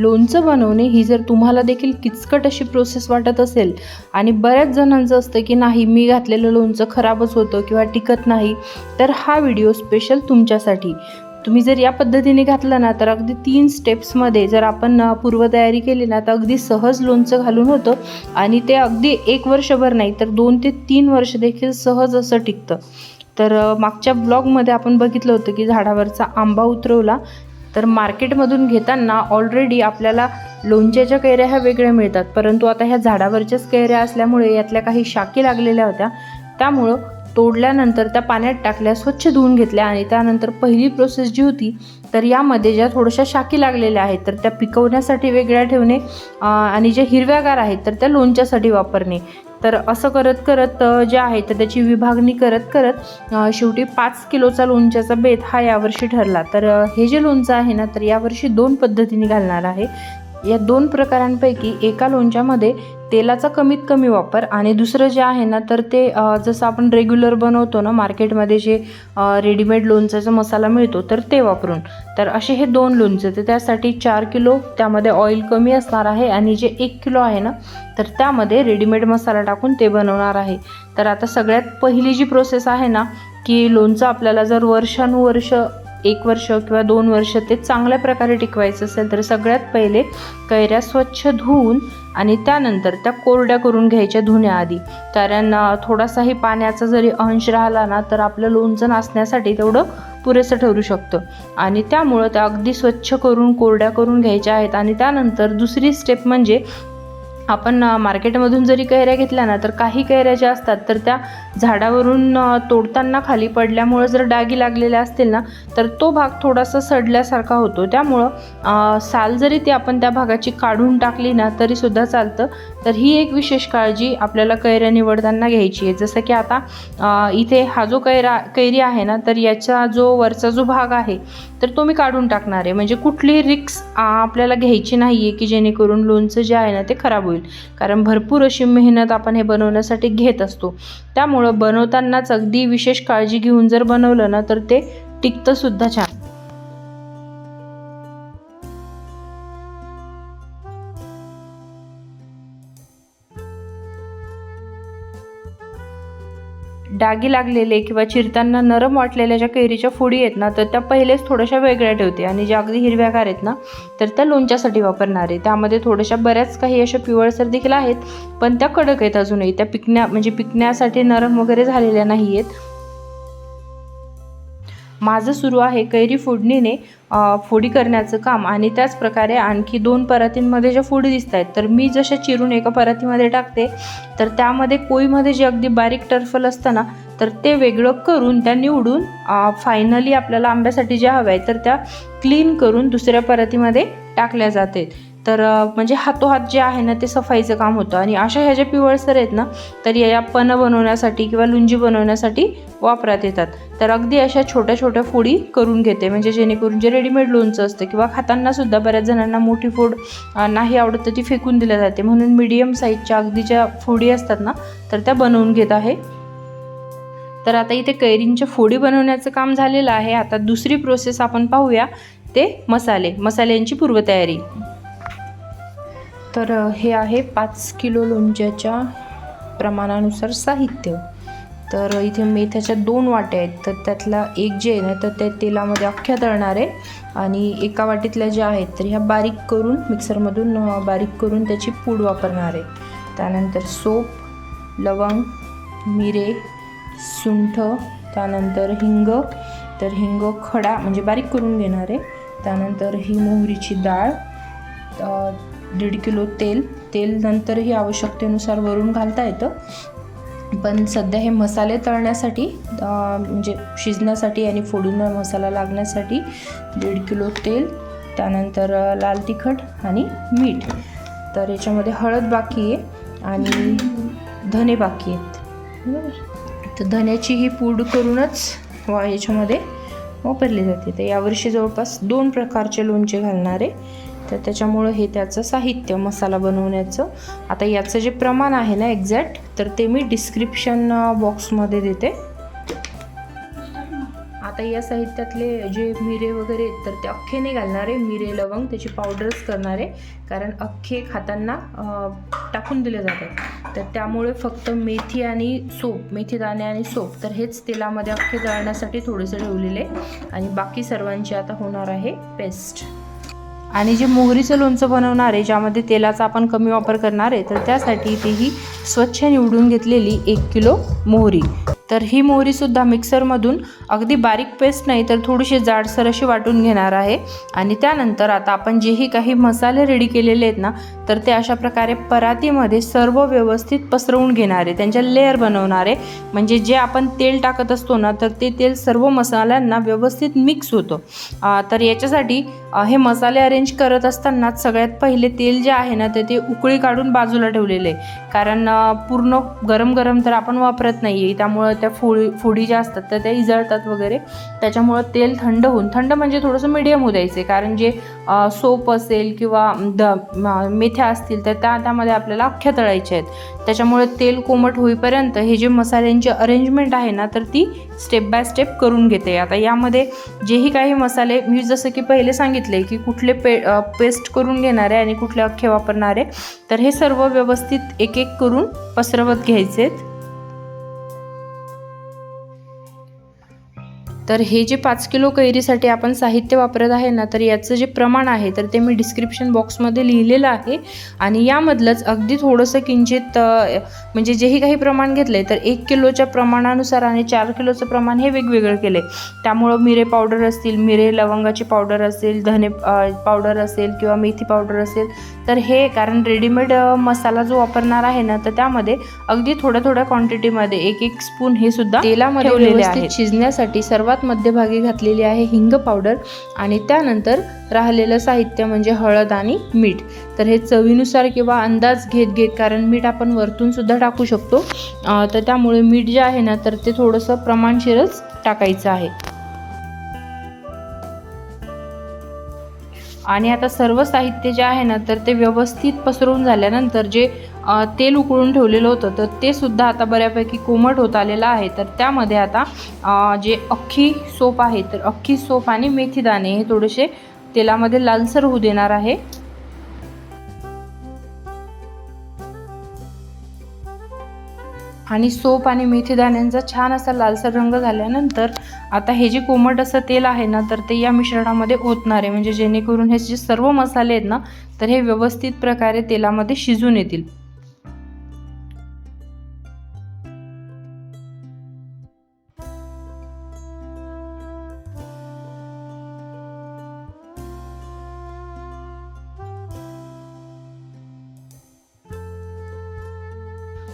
लोणचं बनवणे ही जर तुम्हाला देखील किचकट अशी प्रोसेस वाटत असेल आणि बऱ्याच जणांचं असतं की नाही मी घातलेलं लोणचं खराबच होतं किंवा टिकत नाही तर हा व्हिडिओ स्पेशल तुमच्यासाठी. तुम्ही जर या पद्धतीने घातलं ना तर अगदी तीन स्टेप्समध्ये जर आपण पूर्वतयारी केली ना तर अगदी सहज लोणचं घालून होतं आणि ते अगदी एक वर्षभर नाही तर दोन ते तीन वर्ष देखील सहज असं टिकतं. तर मागच्या ब्लॉगमध्ये आपण बघितलं होतं की झाडावरचा आंबा उतरवला. तर मार्केटमधून घेताना ऑलरेडी आपल्याला लोणच्याच्या कैऱ्या ह्या वेगळ्या मिळतात. परंतु आता ह्या झाडावरच्याच कैऱ्या असल्यामुळे यातल्या काही शाकी लागलेल्या होत्या. त्यामुळं तोडल्यानंतर त्या पाण्यात टाकल्या स्वच्छ धुवून घेतल्या आणि त्यानंतर पहिली प्रोसेस जी होती तर यामध्ये ज्या थोड्याशा शाकी लागलेल्या आहेत तर त्या पिकवण्यासाठी वेगळ्या ठेवणे आणि ज्या हिरव्यागार आहेत तर त्या लोणच्यासाठी वापरणे. तर असं करत करत जे आहे तर त्याची विभागणी करत करत शेवटी पाच किलोचा लोणच्याचा बेत हा यावर्षी ठरला. तर हे जे लोणचं आहे ना तर यावर्षी दोन पद्धतीने घालणार आहे. या दोन प्रकारांपैकी एका लोणच्यामध्ये तेलाचा कमीत कमी वापर आणि दुसरं जे आहे ना तर ते जसं आपण रेग्युलर बनवतो ना मार्केटमध्ये जे रेडीमेड लोणच्याचा मसाला मिळतो तर ते वापरून. तर असे हे दोन लोणचे तर त्यासाठी चार किलो त्यामध्ये ऑइल कमी असणार आहे आणि जे एक किलो आहे ना तर त्यामध्ये रेडीमेड मसाला टाकून ते बनवणार आहे. तर आता सगळ्यात पहिली जी प्रोसेस आहे ना की लोणचं आपल्याला जर वर्षानुवर्ष एक वर्ष किंवा दोन वर्ष ते चांगल्या प्रकारे टिकवायचं असेल तर सगळ्यात पहिले कैऱ्या स्वच्छ धुवून आणि त्यानंतर त्या कोरड्या करून घ्यायच्या धुण्याआधी. कारण थोडासाही पाण्याचा जरी अंश राहिला ना तर आपलं लोणचं नाचण्यासाठी तेवढं पुरेसं ठरू शकतं. आणि त्यामुळं त्या अगदी स्वच्छ करून कोरड्या करून घ्यायच्या आहेत. आणि त्यानंतर दुसरी स्टेप म्हणजे आपण मार्केटमधून जरी कैऱ्या घेतल्या ना तर काही कैऱ्या ज्या असतात तर त्या झाडावरून तोडताना खाली पडल्यामुळं जर डागी लागलेल्या असतील ना तर तो भाग थोडासा सडल्यासारखा होतो. त्यामुळं साल जरी ती आपण त्या भागाची काढून टाकली ना तरीसुद्धा चालतं. तर ही एक विशेष काळजी आपल्याला कैऱ्या निवडताना घ्यायची आहे. जसं की आता इथे हा जो कैरा कैरी आहे ना तर याचा जो वरचा जो भाग आहे तर तो मी काढून टाकणार आहे. म्हणजे कुठलीही रिक्स आपल्याला घ्यायची नाही आहे की जेणेकरून लोणचं जे आहे ना ते खराब होईल. कारण भरपूर अशी मेहनत आपण हे बनवण्यासाठी घेत असतो. त्यामुळं बनवतानाच अगदी विशेष काळजी घेऊन जर बनवलं ना तर ते टिकतं सुद्धा छान. डागी लागलेले किंवा चिरताना नरम वाटलेल्या ज्या कैरीच्या फोडी आहेत ना तर त्या पहिलेच थोड्याशा वेगळ्या ठेवते. आणि ज्या अगदी हिरव्यागार आहेत ना तर त्या लोणच्यासाठी वापरणार. आहे त्यामध्ये थोड्याशा बऱ्याच काही अशा पिवळसर देखील आहेत पण त्या कडक आहेत अजूनही. त्या पिकण्या म्हणजे पिकण्यासाठी नरम वगैरे झालेल्या नाही आहेत माझं सुरू आहे कैरी फोडणीने फोडी करण्याचं काम आणि त्याच प्रकारे आणखी दोन परातींमध्ये ज्या फोडी दिसत आहेत तर मी जशा चिरून एका परातीमध्ये टाकते तर त्यामध्ये कोळीमध्ये जे अगदी बारीक टर्फल असतं ना तर ते वेगळं करून त्या निवडून फायनली आपल्याला आंब्यासाठी ज्या हव्या आहे तर त्या क्लीन करून दुसऱ्या परातीमध्ये टाकल्या जाते तर म्हणजे हातोहात जे आहे ना ते सफाईचं काम होतं. आणि अशा ह्या ज्या पिवळसर आहेत ना तर या पन बनवण्यासाठी किंवा लुंजी बनवण्यासाठी वापरात येतात. तर अगदी अशा छोट्या छोट्या फोडी करून घेते. म्हणजे जेणेकरून जे रेडीमेड लोणचं असतं किंवा खातानासुद्धा बऱ्याच जणांना मोठी फोड नाही आवडत तर ती फेकून दिल्या जाते. म्हणून मीडियम साईजच्या अगदी ज्या फोडी असतात ना तर त्या बनवून घेत आहे. तर आता इथे कैरींच्या फोडी बनवण्याचं काम झालेलं आहे. आता दुसरी प्रोसेस आपण पाहूया ते मसाले. मसाल्यांची पूर्वतयारी. तर हे आहे पाच किलो लोणच्याच्या प्रमाणानुसार साहित्य. तर इथे मेथ्याच्या दोन वाट्या आहेत. तर त्यातला एक जे आहे ना तर त्या तेलामध्ये अख्ख्या तळणार आहे आणि एका वाटीतल्या ज्या आहेत तर ह्या बारीक करून मिक्सरमधून बारीक करून त्याची पूड वापरणार आहे. त्यानंतर सोप लवंग मिरे सुंठ त्यानंतर हिंग. तर हिंग खडा म्हणजे बारीक करून घेणार आहे. त्यानंतर ही मोहरीची डाळ दीड किलो तेल. तेल नंतरही आवश्यकतेनुसार वरून घालता येतं. पण सध्या हे मसाले तळण्यासाठी म्हणजे शिजण्यासाठी आणि फोडून मसाला लागण्यासाठी दीड किलो तेल त्यानंतर लाल तिखट आणि मीठ. तर याच्यामध्ये हळद बाकी आहे आणि धने बाकी आहेत. बरोबर तर धन्याची ही पूड करूनच वा याच्यामध्ये वापरली जाते. तर यावर्षी जवळपास दोन प्रकारचे लोणचे घालणार आहे. तर त्याच्यामुळं हे त्याचं साहित्य मसाला बनवण्याचं. आता याचं जे प्रमाण आहे ना एक्झॅक्ट तर ते मी डिस्क्रिप्शन बॉक्समध्ये देते. आता या साहित्यातले जे मिरे वगैरे आहेत, तर ते अख्खे नाही घालणारे मिरे लवंग त्याची पावडरच करणारे. कारण अख्खे खाताना टाकून दिले जातात. तर त्यामुळे फक्त मेथी आणि सोप मेथी दाणे आणि सोप तर हेच तेलामध्ये अख्खे जाळण्यासाठी थोडेसे ठेवलेले. आणि बाकी सर्वांची आता होणार आहे पेस्ट आणि जे मोहरीचं लोणचं बनवणार आहे ज्यामध्ये तेलाचा आपण कमी वापर करणार आहे तर त्यासाठी तेही स्वच्छ निवडून घेतलेली एक किलो मोहरी. तर ही मोहरीसुद्धा मिक्सरमधून अगदी बारीक पेस्ट नाही तर थोडीशी जाडसर अशी वाटून घेणार आहे. आणि त्यानंतर आता आपण जेही काही मसाले रेडी केलेले आहेत ना तर ते अशा प्रकारे परातीमध्ये सर्व व्यवस्थित पसरवून घेणार आहे. त्यांच्या लेअर बनवणार आहे. म्हणजे जे आपण तेल टाकत असतो ना तर ते तेल सर्व मसाल्यांना व्यवस्थित मिक्स होतं. तर याच्यासाठी हे मसाले अरेंज करत असतानाच सगळ्यात पहिले तेल जे आहे ना तर ते उकळी काढून बाजूला ठेवलेले आहे. कारण पूर्ण गरम गरम तर आपण वापरत नाही आहे त्यामुळं त्या फोडी फोडी ज्या असतात तर त्या इजळतात वगैरे. त्याच्यामुळं तेल थंड होऊन थंड म्हणजे थोडंसं मिडियम होऊ द्यायचे कारण जे सोप असेल किंवा द मेथ्या असतील तर त्या त्यामध्ये आपल्याला अख्ख्या तळायच्या आहेत. त्याच्यामुळे तेल कोमट होईपर्यंत हे जे मसाल्यांची अरेंजमेंट आहे ना तर ती स्टेप बाय स्टेप करून घेते. आता यामध्ये जेही काही मसाले मी जसं की पहिले सांगितले की कुठले पे पेस्ट करून घेणारे आणि कुठले अख्खे वापरणारे तर हे सर्व व्यवस्थित एक एक करून पसरवत घ्यायचेत. तर हे जे पाच किलो कैरीसाठी आपण साहित्य वापरत आहे ना तर याचं जे प्रमाण आहे तर ते मी डिस्क्रिप्शन बॉक्समध्ये लिहिलेलं आहे आणि यामधलंच अगदी थोडंसं किंचित म्हणजे जेही काही प्रमाण घेतलं आहे तर एक किलोच्या प्रमाणानुसार आणि चार किलोचं प्रमाण हे वेगवेगळं केलं आहे त्यामुळं मिरे पावडर असतील मिरे लवंगाची पावडर असेल धने पावडर असेल किंवा मेथी पावडर असेल तर हे कारण रेडीमेड मसाला जो वापरणार आहे ना तर त्यामध्ये अगदी थोड्या थोड्या क्वांटिटीमध्ये एक एक स्पून हे सुद्धा तेलामध्ये. शिजण्यासाठी सर्वात मध्यभागी घातलेली आहे हिंग पावडर आणि त्यानंतर राहिलेलं साहित्य म्हणजे हळद आणि मीठ. तर हे चवीनुसार किंवा अंदाज घेत घेत कारण मीठ आपण वरतून सुद्धा टाकू शकतो तर त्यामुळे मीठ जे आहे ना तर ते थोडंसं प्रमाणशीरच टाकायचं आहे. आणि आता सर्व साहित्य जे आहे ना तर ते व्यवस्थित पसरवून झाल्यानंतर जे तेल उकळून ठेवलेलं होतं. तर ते सुद्धा आता बऱ्यापैकी कोमट होत आलेलं आहे. तर त्यामध्ये आता जे अख्खी सोप आहे तर अख्खी सोप आणि मेथी दाणे हे थोडेसे तेलामध्ये लालसर होऊ देणार आहे. आणि सोप आणि मेथी दाण्यांचा छान असा लालसर रंग झाल्यानंतर आता हे जे कोमट असं तेल आहे ना तर ते या मिश्रणामध्ये ओतणार आहे. म्हणजे जेणेकरून हे जे सर्व मसाले आहेत ना तर हे व्यवस्थित प्रकारे तेलामध्ये शिजून येतील.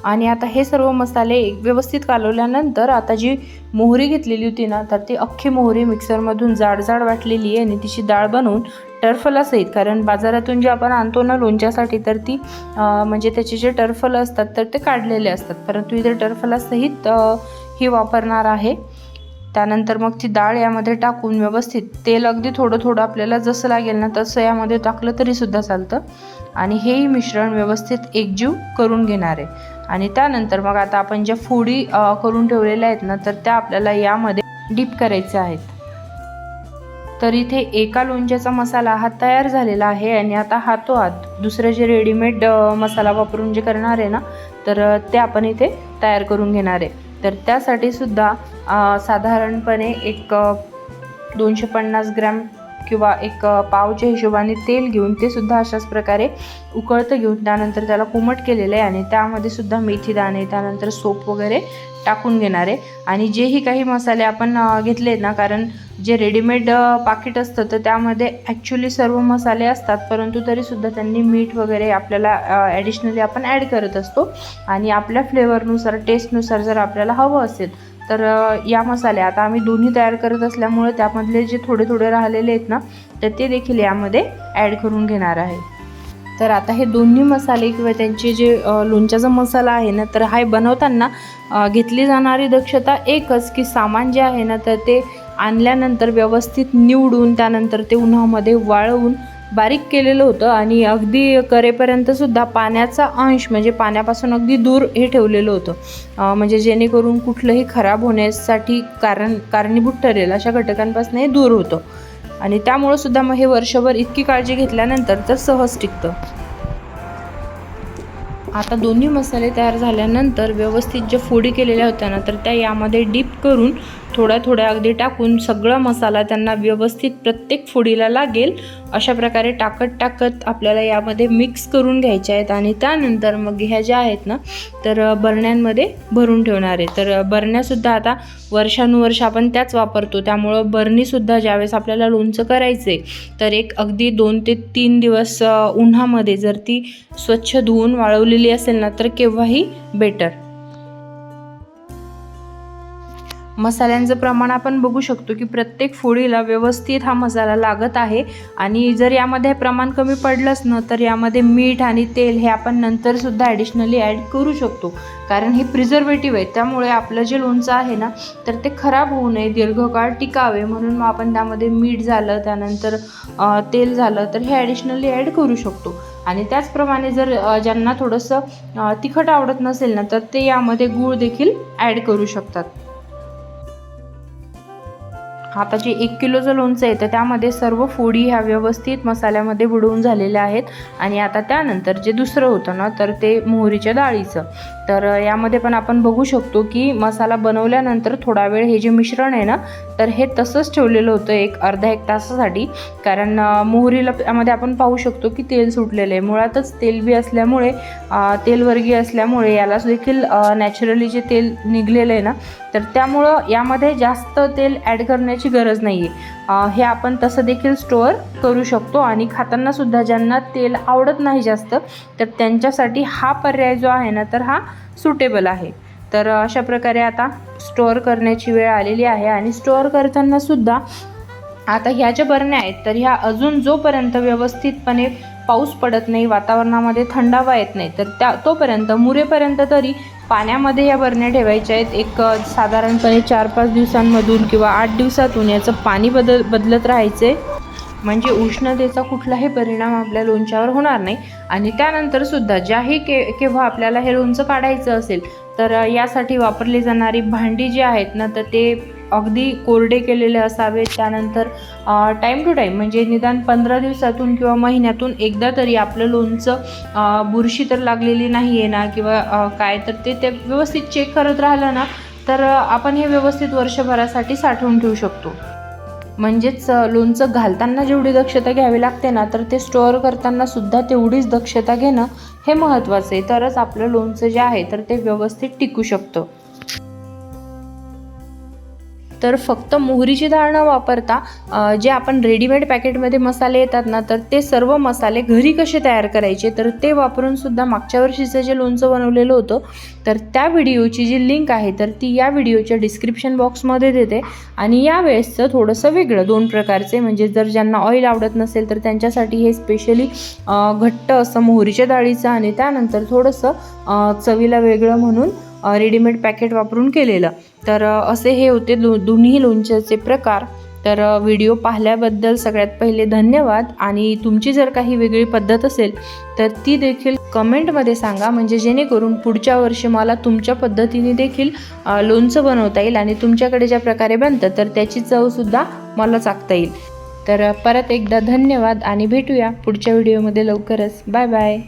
आणि आता हे सर्व मसाले व्यवस्थित कालवल्यानंतर आता जी मोहरी घेतलेली होती ना तर ती अख्खी मोहरी मिक्सरमधून जाड जाड वाटलेली आहे आणि तिची डाळ बनवून टर्फलासहित कारण बाजारातून जे आपण आणतो ना लोणच्यासाठी तर ती म्हणजे त्याचे जे टर्फल असतात तर ते काढलेले असतात. परंतु इथे टर्फलासहित ही वापरणार आहे. त्यानंतर मग ती डाळ यामध्ये टाकून व्यवस्थित तेल अगदी थोडं थोडं आपल्याला जसं लागेल ना तसं यामध्ये टाकलं तरीसुद्धा चालतं. आणि हेही मिश्रण व्यवस्थित एकजीव करून घेणार आहे. आणि त्यानंतर मग आता आपण ज्या फोडी करून ठेवलेल्या आहेत ना तर त्या आपल्याला यामध्ये डीप करायच्या आहेत. तर इथे एका लोणच्याचा मसाला हा तयार झालेला आहे आणि आता हातोहात दुसरं जे रेडीमेड मसाला वापरून जे करणार आहे ना तर ते आपण इथे तयार करून घेणार आहे. तर त्यासाठी सुद्धा साधारणपणे एक दोनशे पन्नास ग्रॅम किंवा एक पावच्या हिशोबाने तेल घेऊन ते सुद्धा अशाच प्रकारे उकळतं घेऊन त्यानंतर त्याला कोमट केलेलं आहे आणि त्यामध्ये सुद्धा मेथी दाणे त्यानंतर सोप वगैरे टाकून घेणार आहे. आणि जेही काही मसाले आपण घेतले आहेत ना कारण जे रेडीमेड पाकिट असतं तर त्यामध्ये ॲक्च्युली सर्व मसाले असतात परंतु तरीसुद्धा त्यांनी मीठ वगैरे आपल्याला ॲडिशनली आपण ॲड करत असतो. आणि आपल्या फ्लेवरनुसार टेस्टनुसार जर आपल्याला हवं असेल तर या मसाले आता आम्ही दोन्ही तयार करत असल्यामुळे त्यामधले जे थोडे थोडे राहिलेले आहेत ना तर ते देखील यामध्ये ॲड करून घेणार आहे. तर आता हे दोन्ही मसाले किंवा त्यांचे जे लोणच्याचा मसाला आहे ना तर हा बनवताना घेतली जाणारी दक्षता एकच की सामान जे आहे ना तर ते आणल्यानंतर व्यवस्थित निवडून त्यानंतर ते उन्हामध्ये वाळवून बारीक केलेलं होतं आणि अगदी करेपर्यंतसुद्धा पाण्याचा अंश म्हणजे पाण्यापासून अगदी दूर हे ठेवलेलं होतं. म्हणजे जेणेकरून कुठलंही खराब होण्यासाठी कारण कारणीभूत ठरेल अशा घटकांपासून हे दूर होतं. आणि त्यामुळं सुद्धा मग हे वर्षभर इतकी काळजी घेतल्यानंतर तर सहज टिकतं. आता दोन्ही मसाले तयार झाल्यानंतर व्यवस्थित ज्या फोडी केलेल्या होत्या ना तर त्या यामध्ये डीप करून थोड्या थोड्या अगदी टाकून सगळा मसाला त्यांना व्यवस्थित प्रत्येक फोडीला लागेल. अशा प्रकारे टाकत टाकत आपल्याला यामध्ये मिक्स करून घ्यायच्या आहेत आणि त्यानंतर मग ह्या ज्या आहेत ना तर बरण्यांमध्ये भरून ठेवणार आहे. तर बरण्यासुद्धा आता वर्षानुवर्ष आपण त्याच वापरतो. त्यामुळं बरणीसुद्धा ज्यावेळेस आपल्याला लोणचं करायचं आहे तर एक अगदी दोन ते तीन दिवस उन्हामध्ये जर ती स्वच्छ धुवून वाळवलेली असेल ना तर केव्हाही बेटर मसाल्यांचं प्रमाण आपण बघू शकतो की प्रत्येक फोडीला व्यवस्थित हा मसाला लागत आहे. आणि जर यामध्ये प्रमाण कमी पडलंच ना तर यामध्ये मीठ आणि तेल हे आपण नंतरसुद्धा ॲडिशनली ॲड करू शकतो. कारण हे प्रिझर्वेटिव्ह आहे त्यामुळे आपलं जे लोणचं आहे ना तर ते खराब होऊ नये दीर्घकाळ टिकावे. म्हणून मग आपण त्यामध्ये मीठ झालं त्यानंतर तेल झालं तर हे ॲडिशनली ॲड करू शकतो. आणि त्याचप्रमाणे जर ज्यांना थोडंसं तिखट आवडत नसेल ना तर ते यामध्ये गूळ देखील ॲड करू शकतात. आता जे एक किलोचं लोणचं आहे तर त्यामध्ये सर्व फोडी ह्या व्यवस्थित मसाल्यामध्ये बुडवून झालेल्या आहेत. आणि आता त्यानंतर जे दुसरं होतं ना तर ते मोहरीच्या डाळीचं. तर यामध्ये पण आपण बघू शकतो की मसाला बनवल्यानंतर थोडा वेळ हे जे मिश्रण आहे ना तर हे तसंच ठेवलेलं होतं एक अर्धा एक तासासाठी. कारण मोहरीला यामध्ये आपण पाहू शकतो की तेल सुटलेलं आहे. मुळातच तेलबी असल्यामुळे तेलवर्गीय असल्यामुळे याला देखील नॅचरली जे तेल निघलेलं आहे ना तर त्यामुळं यामध्ये जास्त तेल ॲड करण्याची गरज नाही आहे हे आपण तसं देखील स्टोअर करू शकतो आणि खाताना सुद्धा ज्यांना तेल आवडत नाही जास्त तर त्यांच्यासाठी हा पर्याय जो आहे ना तर हा सुटेबल आहे. तर अशा प्रकारे आता स्टोअर करण्याची वेळ आलेली आहे आणि स्टोअर करताना सुद्धा आता ह्या ज्या बरण्या आहेत तर ह्या अजून जोपर्यंत व्यवस्थितपणे पाऊस पडत नाही वातावरणामध्ये थंडावा येत नाही तर त्या तोपर्यंत मुरेपर्यंत तरी पाण्यामध्ये या बरण्या ठेवायच्या आहेत. एक साधारणपणे चार पाच दिवसांमधून किंवा आठ दिवसातून याचं पाणी बदल बदलत राहायचं. आहे म्हणजे उष्णतेचा कुठलाही परिणाम आपल्या लोणच्यावर होणार नाही. आणि त्यानंतर सुद्धा ज्याही के केव्हा आपल्याला हे लोणचं काढायचं असेल तर यासाठी वापरली जाणारी भांडी जी आहेत ना तर ते अगदी कोरडे केलेले असावेत त्यानंतर टाईम टू टाईम म्हणजे निदान पंधरा दिवसातून किंवा महिन्यातून एकदा तरी आपलं लोणचं बुरशी तर लागलेली नाही आहे ना किंवा काय तर ते ते व्यवस्थित चेक करत राहिलं ना तर आपण हे व्यवस्थित वर्षभरासाठी साठवून ठेवू शकतो. म्हणजेच लोणचं घालताना जेवढी दक्षता घ्यावी लागते ना तर ते स्टोअर करताना सुद्धा तेवढीच दक्षता घेणं हे महत्त्वाचं आहे. तरच आपलं लोणचं जे आहे तर ते व्यवस्थित टिकू शकतं. तर फक्त मोहरीची डाळ न वापरता जे आपण रेडीमेड पॅकेटमध्ये मसाले येतात ना तर ते सर्व मसाले घरी कसे तयार करायचे तर ते वापरून सुद्धा मागच्या वर्षीचं जे लोणचं बनवलेलं होतं तर त्या व्हिडिओची जी लिंक आहे तर ती या व्हिडिओच्या डिस्क्रिप्शन बॉक्समध्ये देते. आणि यावेळेसचं थोडंसं वेगळं दोन प्रकारचे म्हणजे जर ज्यांना ऑइल आवडत नसेल तर त्यांच्यासाठी हे स्पेशली घट्ट असं मोहरीच्या डाळीचं आणि त्यानंतर थोडंसं चवीला वेगळं म्हणून रेडीमेड पॅकेट वापरून केलेलं. तर असे हे होते दो दोन्ही लोणच्याचे प्रकार. तर व्हिडिओ पाहिल्याबद्दल सगळ्यात पहिले धन्यवाद. आणि तुमची जर काही वेगळी पद्धत असेल तर ती देखील कमेंटमध्ये सांगा. म्हणजे जेणेकरून पुढच्या वर्षी मला तुमच्या पद्धतीने देखील लोणचं बनवता येईल आणि तुमच्याकडे ज्या प्रकारे बनतं तर त्याची चवसुद्धा मला चाकता येईल. तर परत एकदा धन्यवाद आणि भेटूया पुढच्या व्हिडिओमध्ये लवकरच. Bye bye.